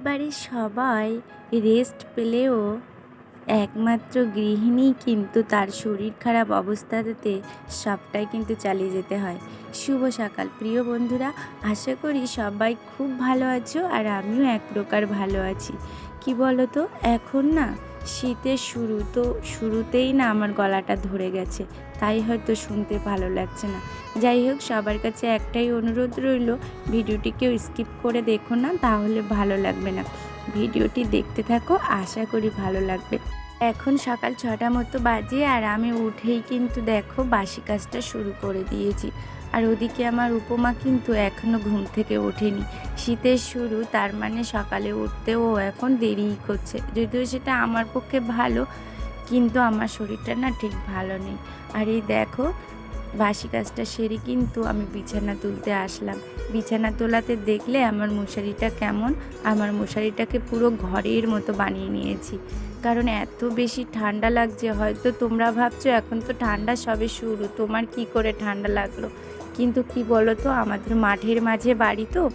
পরিবারের সবাই রেস্ট পেলেও একমাত্র গৃহিণী কিন্তু তার শরীর খারাপ অবস্থাতে সবটাই কিন্তু চালিয়ে যেতে হয়। শুভ সকাল। প্রিয় বন্ধুরা, আশা করি সবাই খুব ভালো আছো আর আমিও এক প্রকার ভালো আছি। কি বলো তো এখন না শীতের শুরু তো, শুরুতেই না আমার গলাটা ধরে গেছে। তাই হয়তো শুনতে ভালো লাগছে না। যাই হোক, সবার কাছে একটাই অনুরোধ রইল, ভিডিওটি কেউ স্কিপ করে দেখো না, তাহলে ভালো লাগবে না। ভিডিওটি দেখতে থাকো, আশা করি ভালো লাগবে। এখন সকাল ছটা মতো বাজে আর আমি উঠেই কিন্তু দেখো বাসি কাজটা শুরু করে দিয়েছি। আর ওদিকে আমার উপমা কিন্তু এখনও ঘুম থেকে ওঠেনি। শীতের শুরু, তার মানে সকালে উঠতেও এখন দেরিই করছে। যদিও সেটা আমার পক্ষে ভালো, কিন্তু আমার শরীরটা না ঠিক ভালো নেই। আর এই দেখো বাসি কাজটা সেরে কিন্তু আমি বিছানা তুলতে আসলাম। বিছানা তোলাতে দেখলে আমার মশারিটা কেমন? আমার মশারিটাকে পুরো ঘরের মতো বানিয়ে নিয়েছি। কারণ এত বেশি ঠান্ডা লাগছে, হয়তো তোমরা ভাবছ এখন তো ঠান্ডা সবে শুরু, তোমার কি করে ঠান্ডা লাগল? কিন্তু কি বলো তো আমাদের মাঠের মাঝে বাড়ি তো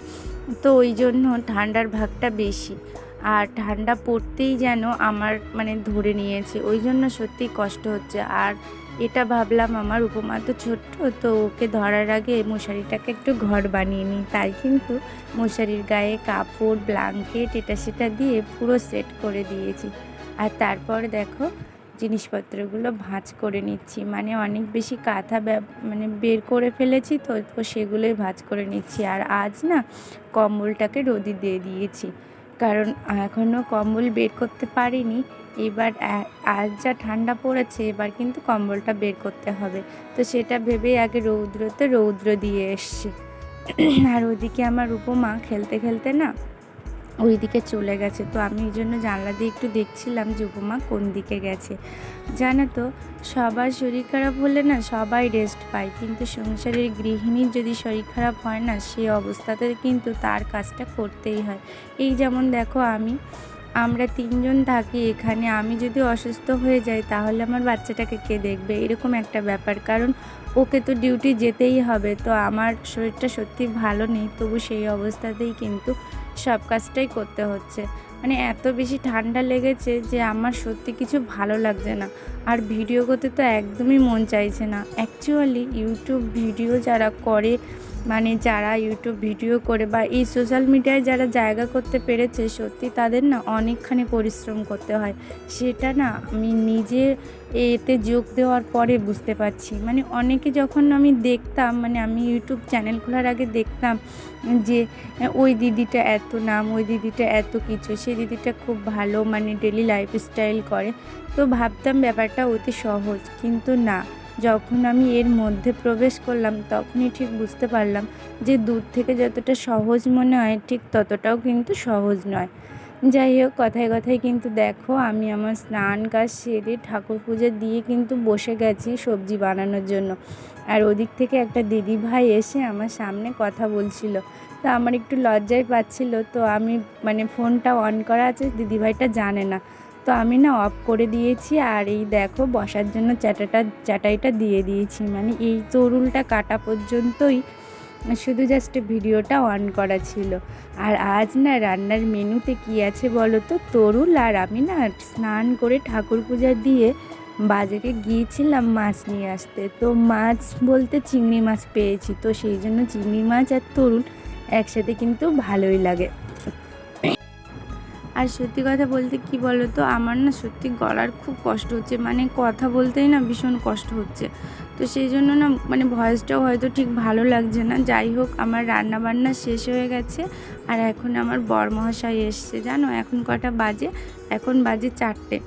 তো ওই জন্য ঠান্ডার ভাগটা বেশি। আর ঠান্ডা পড়তেই যেন আমার মানে ধরে নিয়েছে, ওই জন্য সত্যিই কষ্ট হচ্ছে। আর এটা ভাবলাম আমার উপমা তো ছোট্ট, তো ওকে ধরার আগে মশারিটাকে একটু ঘর বানিয়ে নিই। তাই কিন্তু মশারির গায়ে কাপড়, ব্ল্যাঙ্কেট, এটা সেটা দিয়ে পুরো সেট করে দিয়েছি। আর তারপর দেখো জিনিসপত্রগুলো ভাঁজ করে নিচ্ছি। মানে অনেক বেশি কাঁথা মানে বের করে ফেলেছি তো তো সেগুলোই ভাঁজ করে নিচ্ছি। আর আজ না কম্বলটাকে রোদি দিয়ে দিয়েছি। কারণ এখনও কম্বল বের করতে পারিনি। এবার আজ যা ঠান্ডা পড়েছে, এবার কিন্তু কম্বলটা বের করতে হবে। তো সেটা ভেবেই আগে রৌদ্রতে রৌদ্র দিয়ে এসছি। আর ওদিকে আমার উপমা খেলতে খেলতে না ওই দিকে চলে গেছে। তো আমি এই জন্য জানলা দিয়ে একটু দেখছিলাম যে উপমা কোন দিকে গেছে। জানো তো, সবার শরীর খারাপ হলে না সবাই রেস্ট পায়। কিন্তু সংসারের গৃহিণীর যদি শরীর খারাপ হয় না সেই অবস্থাতে কিন্তু তার কাজটা করতেই হয়। এই যেমন দেখো আমি আমরা তিনজন থাকি এখানে, আমি যদি অসুস্থ হয়ে যাই তাহলে আমার বাচ্চাটাকে কে দেখবে? এরকম একটা ব্যাপার। কারণ ওকে তো ডিউটি যেতেই হবে, তো আমার শরীরটা সত্যি ভালো নেই, তবু সেই অবস্থাতেই কিন্তু সব কাজটাই করতে হচ্ছে। মানে এত বেশি ঠান্ডা লেগেছে যে আমার সত্যি কিছু ভালো লাগছে না। আর ভিডিও করতে তো একদমই মন চাইছে না। অ্যাকচুয়ালি ইউটিউব ভিডিও যারা করে মানে যারা ইউটিউব ভিডিও করে বা এই সোশ্যাল মিডিয়ায় যারা জায়গা করতে পেরেছে, সত্যি তাদের না অনেকখানি পরিশ্রম করতে হয়। সেটা না আমি নিজে এতে যোগ দেওয়ার পরে বুঝতে পারছি। মানে অনেকে যখন আমি দেখতাম মানে আমি ইউটিউব চ্যানেল খোলার আগে দেখতাম যে, ওই দিদিটা এত নাম, ওই দিদিটা এত কিছু সেই দিদিটা খুব ভালো মানে ডেলি লাইফস্টাইল করে। তো ভাবতাম ব্যাপারটা অতি সহজ। কিন্তু না যখন আমি এর মধ্যে প্রবেশ করলাম, তখনই ঠিক বুঝতে পারলাম যে দূর থেকে যতটা সহজ মনে হয়, ঠিক ততটাও কিন্তু সহজ নয়। যাই হোক, কথায় কথায় কিন্তু দেখো, আমি আমার স্নান কাজ সেরে ঠাকুর পুজো দিয়ে কিন্তু বসে গেছি সবজি বানানোর জন্য। আর ওদিক থেকে একটা দিদি ভাই এসে আমার সামনে কথা বলছিল। তো আমার একটু লজ্জায় পাচ্ছিল, তো আমি মানে ফোনটা অন করা আছে, দিদিভাইটা জানে না। তো আমি না অফ করে দিয়েছি আর এই দেখো বসার জন্য চাটাটা চাটাইটা দিয়ে দিয়েছি। মানে এই তরুলটা কাটা পর্যন্তই শুধু জাস্ট ভিডিওটা অন করা ছিল। আর আজ না রান্নার মেনুতে কি আছে বলো তো? তরুল আর আমি না স্নান করে ঠাকুর পূজা দিয়ে বাজারে গিয়েছিলাম মাছ নিয়ে আসতে। তো মাছ বলতে চিংড়ি মাছ পেয়েছি। তো সেই জন্য চিংড়ি মাছ আর তরুল একসাথে কিন্তু ভালোই লাগে। আর সত্যি কথা বলতে কি বলো তো আমার না সত্যি গলার খুব কষ্ট হচ্ছে মানে কথা বলতেই না ভীষণ কষ্ট হচ্ছে। তো সেই জন্য না মানে ভয়েসটাও হয়তো ঠিক ভালো লাগছে না। যাই হোক, আমার রান্না বান্না শেষ হয়ে গেছে আর এখন আমার বরমহাশয় এসছে, জানো? এখন কটা বাজে, এখন বাজে চারটে।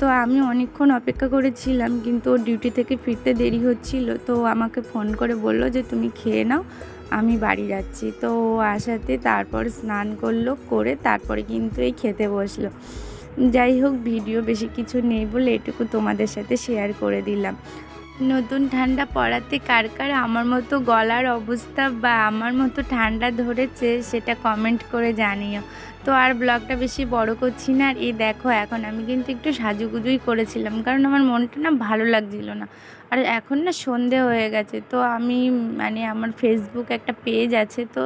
তো আমি অনেকক্ষণ অপেক্ষা করেছিলাম, কিন্তু ডিউটি থেকে ফিরতে দেরি হচ্ছিল, তো আমাকে ফোন করে বলল যে তুমি খেয়ে নাও। আমি বাড়ি যাচ্ছি। তো ও আসাতে তারপর স্নান করল, করে তারপরে কিন্তু এই খেতে বসল। যাই হোক, ভিডিও বেশি কিছু নেই বলে এটুকু তোমাদের সাথে শেয়ার করে দিলাম। নতুন ঠান্ডা পড়াতে কার কার আমার মতো গলার অবস্থা বা আমার মতো ঠান্ডা ধরেছে, সেটা কমেন্ট করে জানিও। তো আর ব্লগটা বেশি বড় করছি না। আর এই দেখো, এখন আমি কিন্তু একটু সাজুগুজুই করেছিলাম, কারণ আমার মনটা না ভালো লাগছিল না। আর এখন না সন্ধে হয়ে গেছে, তো আমি মানে আমার ফেসবুক একটা পেজ আছে, তো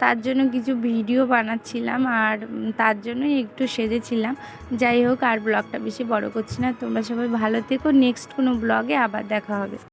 তার জন্য কিছু ভিডিও বানাচ্ছিলাম আর তার জন্যই একটু সেজেছিলাম। যাই হোক, আর ব্লগটা বেশি বড় করছি না। তোমরা সবাই ভালো থেকো নেক্সট কোনো ব্লগে আবার দেখা হবে।